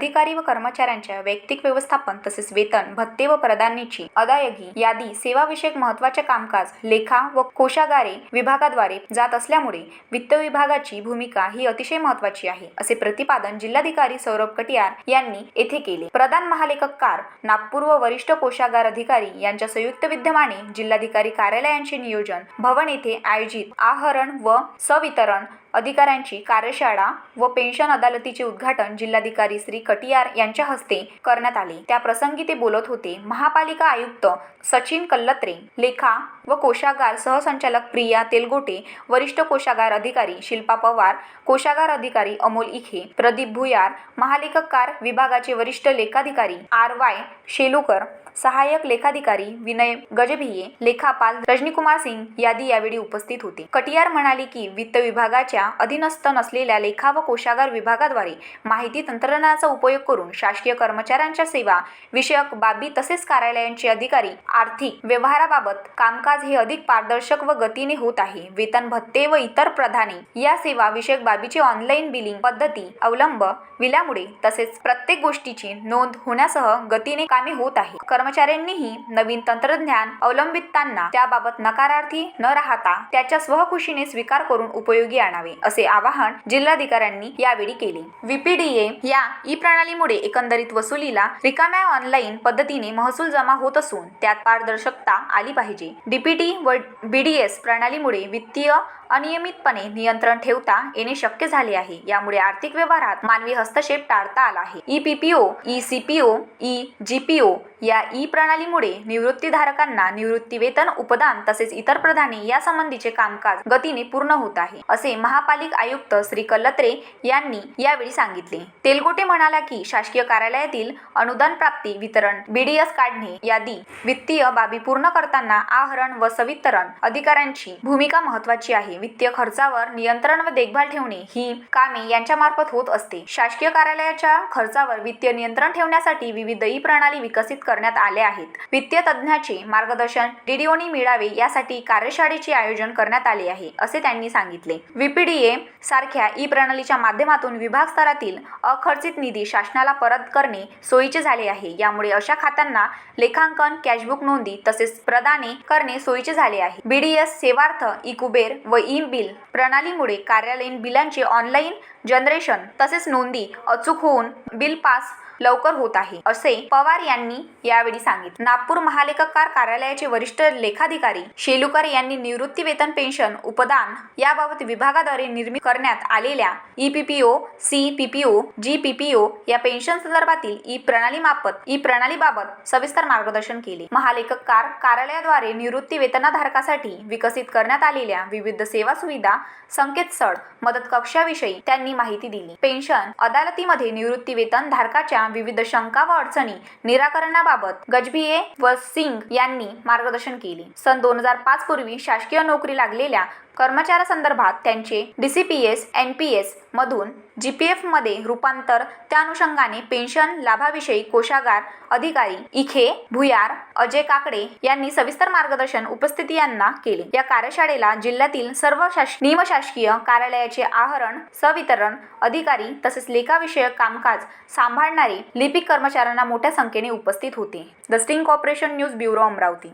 अधिकारी व कर्मचाऱ्यांच्या वैयक्तिक व्यवस्थापन तसेच वेतन भत्ते व प्रदानाची अदायगी यादी सेवाविषयक महत्त्वाचे कामकाज लेखा व कोशागारे विभागाद्वारे जात असल्यामुळे वित्त विभागाची भूमिका ही अतिशय महत्वाची आहे असे प्रतिपादन जिल्हाधिकारी सौरभ कटियार यांनी येथे केले. प्रधान महालेखककार नागपूर व वरिष्ठ कोशागार अधिकारी यांच्या संयुक्त विद्यमाने जिल्हाधिकारी कार्यालयांचे नियोजन भवन येथे आयोजित आहरण व सवितरण अधिकाऱ्यांची कार्यशाळा व पेन्शन अदालतीचे उद्घाटन जिल्हाधिकारी श्री कटियार यांच्या हस्ते करण्यात आले. त्याप्रसंगी ते बोलत होते महापालिका आयुक्त सचिन कल्लत्रे लेखा व कोशागार सहसंचालक प्रिया तेलगोटे वरिष्ठ कोशागार अधिकारी शिल्पा पवार कोशागार अधिकारी अमोल इखे प्रदीप भुयार महालेखकार विभागाचे वरिष्ठ लेखाधिकारी आर वाय शेलूकर सहाय्यक लेखाधिकारी विनय गजभिये लेखापाल रजनीकुमार सिंग यादी यावेळी उपस्थित होते. कटियार म्हणाले की वित्त विभागाच्या अधीनस्थ नसलेल्या लेखा व कोशागार विभागाद्वारे माहिती तंत्रज्ञानाचा उपयोग करून शासकीय कर्मचाऱ्यांच्या सेवा विषयक बाबी तसेच कार्यालयांचे अधिकारी आर्थिक व्यवहाराबाबत कामकाज हे अधिक पारदर्शक व गतीने होत आहे. वेतन भत्ते व इतर प्रधाने या सेवा विषयक बाबीचे ऑनलाईन बिलिंग पद्धती अवलंब विल्यामुळे तसेच प्रत्येक गोष्टीची नोंद होण्यासह गतीने कामे होत आहे. कर्मचाऱ्यांनीही नवीन तंत्रज्ञान अवलंबितांना त्याबाबत नकारार्थी न राहता त्याच्या स्वखुशीने स्वीकार करून उपयोगी आणावे असे आवाहन जिल्हाधिकाऱ्यांनी यावेळी केले. व्हीपीडीए या ई प्रणालीमुळे एकंदरीत वसुलीला रिकाम्या ऑनलाईन पद्धतीने महसूल जमा होत असून त्यात पारदर्शकता आली पाहिजे. डीपीटी व बीडीएस प्रणालीमुळे वित्तीय अनियमितपणे नियंत्रण ठेवता येणे शक्य झाले आहे. यामुळे आर्थिक व्यवहारात मानवी हस्तक्षेप टाळता आला आहे. E PPO e CPO e GPO या ई प्रणालीमुळे निवृत्तीधारकांना निवृत्ती वेतन उपदान तसेच इतर प्रधाने यासंबंधीचे कामकाज गतीने पूर्ण होत आहे असे महापालिका आयुक्त श्री कल्लत्रे यांनी यावेळी सांगितले. तेलगोटे म्हणाला की शासकीय कार्यालयातील अनुदान प्राप्ती वितरण बीडीएस काढणे यादी वित्तीय बाबी पूर्ण करताना आहरण व सवितरण अधिकाऱ्यांची भूमिका महत्वाची आहे. वित्तीय खर्चावर नियंत्रण व देखभाल ठेवणे ही कामे यांच्यामार्फत होत असते. शासकीय कार्यालयाच्या खर्चावर वित्तीय नियंत्रण ठेवण्यासाठी विविध ई प्रणाली विकसित करण्यात आले आहेत. वित्तीय तज्ज्ञाचे मार्गदर्शन डीडीओनी मिळावे यासाठी कार्यशाळेचे आयोजन करण्यात आले आहे असे त्यांनी सांगितले. व्हीपीडीए सारख्या ई प्रणालीच्या माध्यमातून विभाग स्तरातील अखर्चित निधी शासनाला परत करणे सोयीचे झाले आहे. यामुळे अशा खात्यांना लेखांकन कॅशबुक नोंदी तसेच प्रदाने करणे सोयीचे झाले आहे. बीडीएस सेवार्थ ई कुबेर व ई बिल प्रणालीमुळे कार्यालयीन बिलांचे ऑनलाईन जनरेशन तसेच नोंदी अचूक होऊन बिल पास लवकर होत आहे असे पवार यांनी यावेळी सांगितले. नागपूर महालेखकार कार्यालयाचे वरिष्ठ लेखाधिकारी शेलुकर यांनी निवृत्ती वेतन पेन्शन उपदान याबाबत विभागाद्वारे निर्मित करण्यात आलेल्या e PPO C PPO G PPO या पेन्शन संदर्भातील ई प्रणाली प्रणालीमार्फत ई प्रणालीबाबत सविस्तर मार्गदर्शन केले. महालेखककार कार्यालयाद्वारे निवृत्ती वेतनाधारकासाठी विकसित करण्यात आलेल्या विविध सेवा सुविधा संकेतस्थळ मदत कक्षाविषयी त्यांनी माहिती दिली. पेन्शन अदालतीमध्ये निवृत्ती वेतन धारकाच्या विविध शंका व अडचणी निराकरणाबाबत गजभिये व सिंग यांनी मार्गदर्शन केले. सन दोन हजार पाच पूर्वी शासकीय नोकरी लागलेल्या कर्मचाऱ्यासंदर्भात त्यांचे डीसीपीएस एन पी एस मधून जी पी एफमध्ये रूपांतर त्या अनुषंगाने पेन्शन लाभाविषयी कोशागार अधिकारी इखे भुयार अजय काकडे यांनी सविस्तर मार्गदर्शन उपस्थिती यांना केले. या कार्यशाळेला जिल्ह्यातील सर्व शास निमशासकीय कार्यालयाचे आहरण सवितरण अधिकारी तसेच लेखाविषयक कामकाज सांभाळणारे लिपिक कर्मचाऱ्यांना मोठ्या संख्येने उपस्थित होते. The sting corporation news bureau Amravati